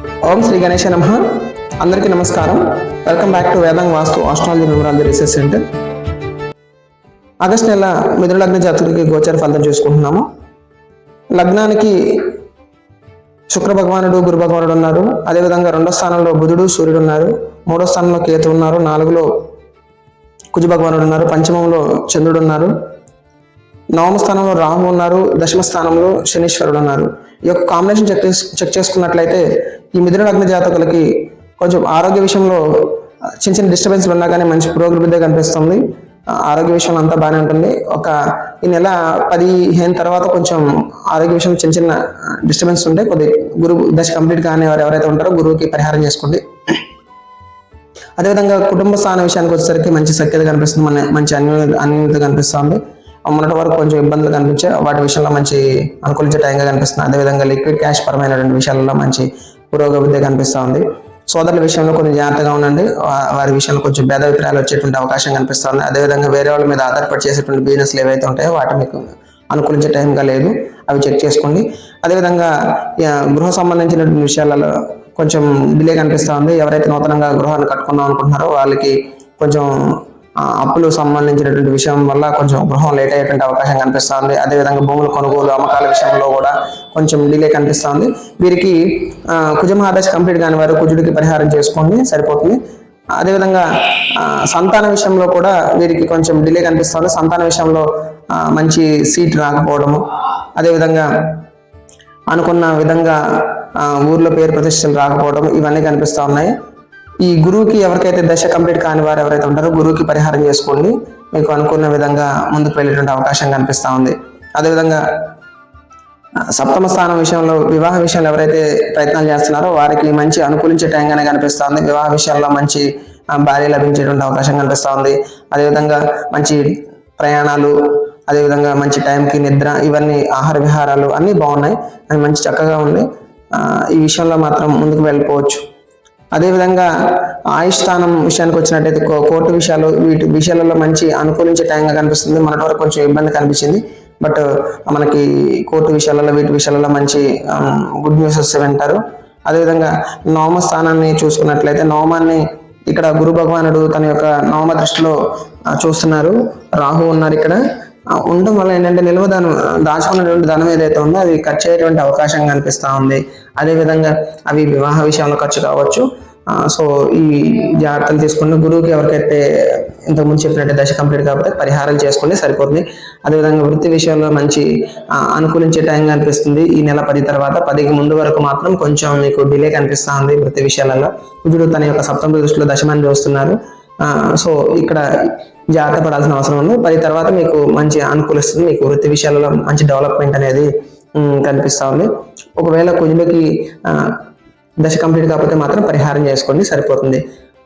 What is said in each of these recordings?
ఓం శ్రీ గణేష నమ. అందరికీ నమస్కారం. Welcome back to Vedang Vastu astrology numerology research centre. August నెల మిథున లగ్న జాతకులకి గోచర ఫలితం చూసుకుంటున్నాము. లగ్నానికి శుక్ర భగవానుడు గురు భగవానుడు ఉన్నారు. అదేవిధంగా రెండో స్థానంలో బుధుడు సూర్యుడు ఉన్నారు. మూడో స్థానంలో కేతు ఉన్నారు. నాలుగులో కుజ భగవానుడు ఉన్నారు. పంచమంలో చంద్రుడు ఉన్నారు. నవమ స్థానంలో రాహు ఉన్నారు దశమ స్థానంలో శనీశ్వరుడు ఉన్నారు. ఈ యొక్క కాంబినేషన్ చెక్ చెక్ చేసుకున్నట్లయితే ఈ మిథున లగ్న జాతకులకి కొంచెం ఆరోగ్య విషయంలో చిన్న చిన్న డిస్టర్బెన్స్లు ఉన్నా కానీ మంచి పురోగతిదే కనిపిస్తుంది. ఆరోగ్య విషయంలో అంతా బాగానే ఉంటుంది. ఒక ఈ నెల పదిహేను తర్వాత కొంచెం ఆరోగ్య విషయంలో చిన్న చిన్న డిస్టర్బెన్స్ ఉంటే కొద్ది గురువు దశ కంప్లీట్ కానీ వారు ఎవరైతే ఉంటారో గురువుకి పరిహారం చేసుకోండి. అదేవిధంగా కుటుంబ స్థానం విషయానికి వచ్చేసరికి మంచి సఖ్యత కనిపిస్తుంది. మన మంచి అన్యూ అన్యోన్యత కనిపిస్తుంది. మొన్నటి వరకు కొంచెం ఇబ్బందులు కనిపించే వాటి విషయంలో మంచి అనుకూలించే టైంగా కనిపిస్తుంది. అదేవిధంగా లిక్విడ్ క్యాష్ పరమైనటువంటి విషయాలలో మంచి పురోగతి కనిపిస్తుంది సోదరుల విషయంలో కొంచెం జాగ్రత్తగా ఉండండి. వారి విషయంలో కొంచెం భేద అభిప్రాయాలు వచ్చేటువంటి అవకాశం కనిపిస్తుంది అదేవిధంగా వేరే వాళ్ళ మీద ఆధారపడి చేసేటువంటి బిజినెస్లు ఏవైతే ఉంటాయో వాటి మీకు అనుకూలించే టైంగా లేదు. అవి చెక్ చేసుకోండి. అదేవిధంగా గృహ సంబంధించినటువంటి విషయాలలో కొంచెం డిలే కనిపిస్తూ ఉంది. ఎవరైతే నూతనంగా గృహాన్ని కట్టుకుందాం అనుకుంటున్నారో వాళ్ళకి కొంచెం అప్పులు సంబంధించినటువంటి విషయం వల్ల కొంచెం గృహం లేట్ అయ్యేటువంటి అవకాశం కనిపిస్తుంది. అదేవిధంగా భూముల కొనుగోలు అమ్మకాల విషయంలో కూడా కొంచెం డిలే కనిపిస్తుంది. వీరికి కుజమహాదశ కంప్లీట్ కాని వారు కుజుడికి పరిహారం చేసుకోండి సరిపోతుంది. అదేవిధంగా సంతాన విషయంలో కూడా వీరికి కొంచెం డిలే కనిపిస్తుంది. సంతాన విషయంలో మంచి సీట్ రాకపోవడము. అదేవిధంగా అనుకున్న విధంగా ఊర్లో పేరు ప్రతిష్టలు రాకపోవడం ఇవన్నీ కనిపిస్తూ ఉన్నాయి. ఈ గురువుకి ఎవరికైతే దశ కంప్లీట్ కాని వారు ఎవరైతే ఉంటారో గురువుకి పరిహారం చేసుకోండి. మీకు అనుకున్న విధంగా ముందుకు వెళ్ళేటువంటి అవకాశం కనిపిస్తూ ఉంది. అదేవిధంగా సప్తమ స్థానం విషయంలో వివాహ విషయంలో ఎవరైతే ప్రయత్నాలు చేస్తున్నారో వారికి మంచి అనుకూలించే టైంగానే కనిపిస్తుంది వివాహ విషయాల్లో మంచి భార్య లభించేటువంటి అవకాశం కనిపిస్తా ఉంది. అదేవిధంగా మంచి ప్రయాణాలు అదేవిధంగా మంచి టైంకి నిద్ర ఇవన్నీ ఆహార విహారాలు అన్నీ బాగున్నాయి. అవి మంచి చక్కగా ఉంది. ఈ విషయంలో మాత్రం ముందుకు వెళ్ళిపోవచ్చు. అదేవిధంగా ఆయుష్ స్థానం విషయానికి వచ్చినట్టయితే కో- కోర్టు విషయాలు వీటి విషయాలలో మంచి అనుకూలించే టైంగా కనిపిస్తుంది. మన వరకు కొంచెం ఇబ్బంది కనిపించింది. బట్ మనకి కోర్టు విషయాలలో వీటి విషయాలలో మంచి గుడ్ న్యూస్ వస్తే వింటారు. అదేవిధంగా నవమ స్థానాన్ని చూసుకున్నట్లయితే నవమాన్ని ఇక్కడ గురు భగవానుడు తన యొక్క నవమ దృష్టిలో చూస్తున్నారు. రాహు ఉన్నారు ఇక్కడ. ఉండడం వల్ల ఏంటంటే నిల్వ ధనం దాచుకున్నటువంటి ధనం ఏదైతే ఉందో అది ఖర్చు అయ్యేటువంటి అవకాశం కనిపిస్తూ ఉంది. అదేవిధంగా అవి వివాహ విషయంలో ఖర్చు కావచ్చు. సో ఈ జాగ్రత్తలు తీసుకుని గురువుకి ఎవరికైతే ఇంతకుముందు చెప్పినట్టు దశ కంప్లీట్ కాకపోతే పరిహారం చేసుకుంటే సరిపోతుంది. అదేవిధంగా వృత్తి విషయంలో మంచి అనుకూలించే టైం కనిపిస్తుంది. ఈ నెల పది తర్వాత పదికి ముందు వరకు మాత్రం కొంచెం మీకు డిలే కనిపిస్తూ ఉంది వృత్తి విషయాలలో. కుజుడు తన యొక్క సప్తమ దృష్టిలో దశమాన్ని చూస్తున్నారు. సో ఇక్కడ జాగ్రత్త పడాల్సిన అవసరం ఉంది. పది తర్వాత మీకు మంచి అనుకూలిస్తుంది మీకు వృత్తి విషయాలలో మంచి డెవలప్మెంట్ అనేది కనిపిస్తూ ఉంది. ఒకవేళ కుజులకి దశ కంప్లీట్ కాకపోతే మాత్రం పరిహారం చేసుకోండి సరిపోతుంది.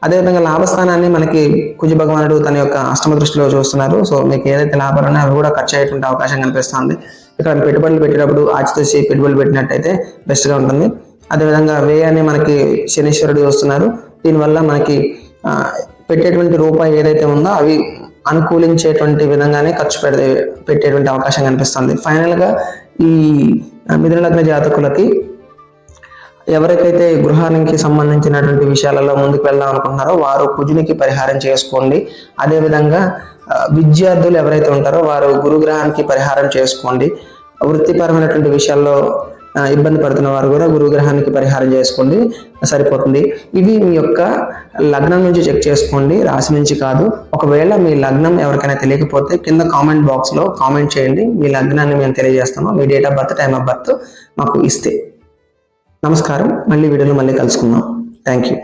అదేవిధంగా లాభస్థానాన్ని మనకి కుజ భగవానుడు తన యొక్క అష్టమ దృష్టిలో చూస్తున్నారు. సో మీకు ఏదైతే లాభాలు ఉన్నాయో అవి కూడా ఖర్చు అయ్యేటువంటి అవకాశం కనిపిస్తుంది. ఇక్కడ పెట్టుబడులు పెట్టేటప్పుడు ఆచితూచి పెట్టుబడులు పెట్టినట్టయితే బెస్ట్గా ఉంటుంది. అదేవిధంగా వ్యయాన్ని మనకి శనీశ్వరుడు చూస్తున్నారు. దీనివల్ల మనకి పెట్టేటువంటి రూపాయి ఏదైతే ఉందో అవి అనుకూలించేటువంటి విధంగానే ఖర్చు పెడితే పెట్టేటువంటి అవకాశం కనిపిస్తుంది. ఫైనల్గా ఈ ఆ, మిథున లగ్న జాతకులకి ఎవరికైతే గృహానికి సంబంధించినటువంటి విషయాలలో ముందుకు వెళ్దాం అనుకుంటున్నారో వారు కుజునికి పరిహారం చేసుకోండి. అదేవిధంగా విద్యార్థులు ఎవరైతే ఉంటారో వారు గురుగ్రహానికి పరిహారం చేసుకోండి. వృత్తిపరమైనటువంటి విషయాల్లో ఇబ్బంది పడుతున్న వారు కూడా గురుగ్రహానికి పరిహారం చేసుకోండి. సరిపోతుంది. ఇవి మీ యొక్క లగ్నం నుంచి చెక్ చేసుకోండి రాశి నుంచి కాదు. ఒకవేళ మీ లగ్నం ఎవరికైనా తెలియకపోతే కింద కామెంట్ బాక్స్లో కామెంట్ చేయండి. మీ లగ్నాన్ని మేము తెలియజేస్తాము. మీ date of birth time of birth మాకు ఇస్తే. నమస్కారం. మళ్ళీ వీడియోలో మళ్ళీ కలుసుకుందాం. Thank you.